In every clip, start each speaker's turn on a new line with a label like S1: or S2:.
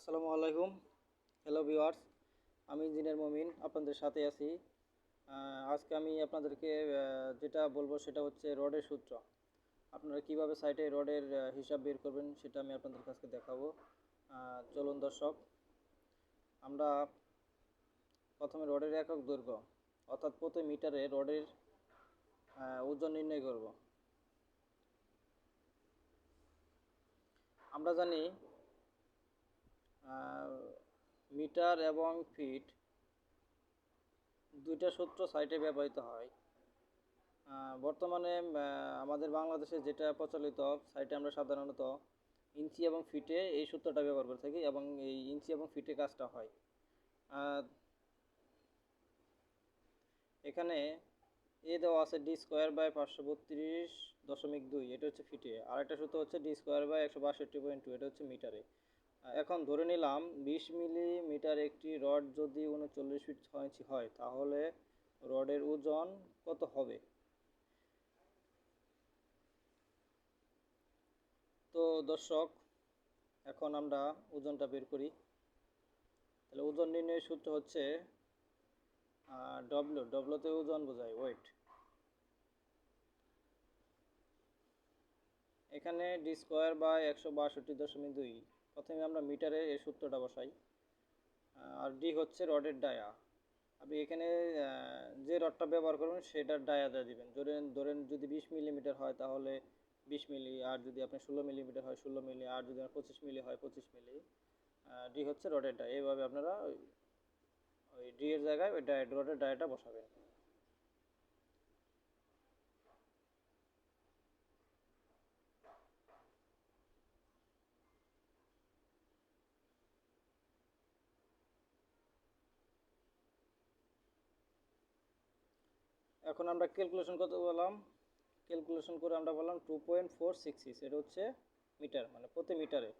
S1: আসসালামু আলাইকুম। Hello viewers আমি ইঞ্জিনিয়ার মমিন, আপনাদের সাথে আছি। আজকে আমি আপনাদেরকে যেটা বলব সেটা হচ্ছে রডের সূত্র। আপনারা কীভাবে সাইটে রডের হিসাব বের করবেন সেটা আমি আপনাদের কাছে দেখাবো। চলুন দর্শক, আমরা প্রথমে রডের একক দৈর্ঘ্য, অর্থাৎ প্রতি মিটারে রডের ওজন নির্ণয় করব। আমরা জানি মিটার এবং ফিট দুইটা সূত্র সাইটে ব্যবহৃত হয়। বর্তমানে আমাদের বাংলাদেশে যেটা প্রচলিত সাইটে আমরা সাধারণত ইঞ্চি এবং ফিটে এই সূত্রটা ব্যবহার করে থাকি এবং এই ইঞ্চি এবং ফিটে কাজটা হয়। এখানে এ দেওয়া আছে ডি স্কোয়ার বাই পাঁচশো বত্রিশ দশমিক দুই, এটা হচ্ছে ফিটে। আর একটা সূত্র হচ্ছে ডি স্কোয়ার বাই একশো বাষট্টি পয়েন্ট টু, এটা হচ্ছে মিটারে। এখন ধরে নিলাম বিশ মিলিমিটার একটি রড যদি উনচল্লিশ ফিট ছয় ইঞ্চি হয়, তাহলে রডের ওজন কত হবে? তো দর্শক, এখন আমরা ওজনটা বের করি। তাহলে ওজন নির্ণয়ের সূত্র হচ্ছে ডব্লিউ ডব্লিউতে ওজন বোঝায়, ওয়েট। এখানে ডি স্কোয়ার বাই একশো বাষট্টি দশমিক দুই। প্রথমে আমরা মিটারে এই সূত্রটা বসাই। আর ডি হচ্ছে রডের ডায়া। আপনি এখানে যে রডটা ব্যবহার করবেন সেটার ডায়াটা দিবেন। ধরেন ধরেন যদি বিশ মিলিমিটার হয় তাহলে বিশ মিলি, আর যদি আপনার ষোলো মিলিমিটার হয় ষোলো মিলি, আর যদি পঁচিশ মিলি হয় পঁচিশ মিলি ডি হচ্ছে রডের ডায়া। এইভাবে আপনারা ওই ডি এর জায়গায় ওই ডায়া, রডের ডায়াটা বসাবেন। এখন আমরা ক্যালকুলেশন কত বললাম? ক্যালকুলেশন করে আমরা বললাম two point four six six এটা হচ্ছে মিটার মানে প্রতি মিটারে।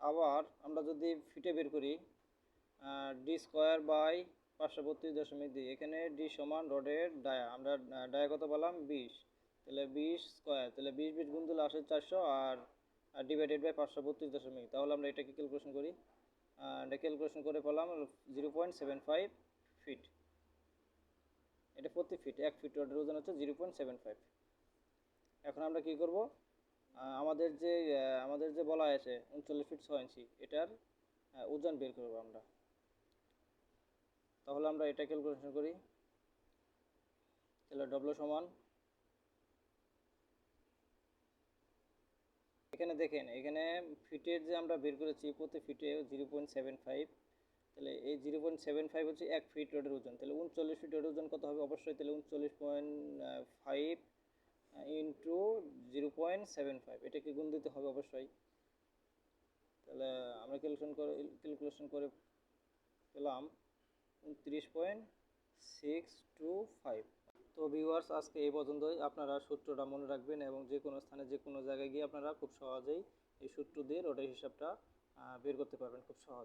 S1: আবার আমরা যদি ফিটে বের করি ডি স্কোয়ার বাই পাঁচশো বত্রিশ দশমিক দুই, এখানে ডি সমান রডের ডায়া আমরা ডায়া কত বললাম? বিশ। তাহলে বিশ স্কোয়ার তাহলে বিশ বিশ গুণ দিলে আসে চারশো, আর ডিভাইডেড বাই পাঁচশো বত্রিশ দশমিক, তাহলে আমরা এটাকে ক্যালকুলেশন করি। এটা ক্যালকুলেশন করে পেলাম zero point seven five feet এটা প্রতি ফিট এক ফিট রডের ওজন হচ্ছে জিরো পয়েন্ট সেভেন ফাইভ এখন আমরা কি করব? আমাদের যে আমাদের যে বলা আছে উনচল্লিশ ফিট ছয় ইঞ্চি এটার ওজন বের করব আমরা। তাহলে আমরা এটা ক্যালকুলেশন করি। তাহলে ডব্লু সমান এখানে দেখেন, এখানে ফিটের যে আমরা বের করেছি প্রতি ফিটে জিরো পয়েন্ট সেভেন ফাইভ তাহলে এই জিরো পয়েন্ট সেভেন ফাইভ হচ্ছে এক ফিট রোডের ওজন, তাহলে উনচল্লিশ ফিট রোডের ওজন কত হবে? অবশ্যই তাহলে উনচল্লিশ point five into zero point seven five এটাকে গুণ দিতে হবে অবশ্যই। তাহলে আমরা ক্যালকুলেশন করে ক্যালকুলেশন করে পেলাম উনত্রিশ পয়েন্ট সিক্স টু ফাইভ তো ভিউয়ার্স আজকে এই পর্যন্তই। আপনারা সূত্রটা মনে রাখবেন এবং যে কোনো স্থানে, যে কোনো জায়গায় গিয়ে আপনারা খুব সহজেই এই সূত্র দিয়ে রোডের হিসাবটা বের করতে পারবেন খুব সহজ।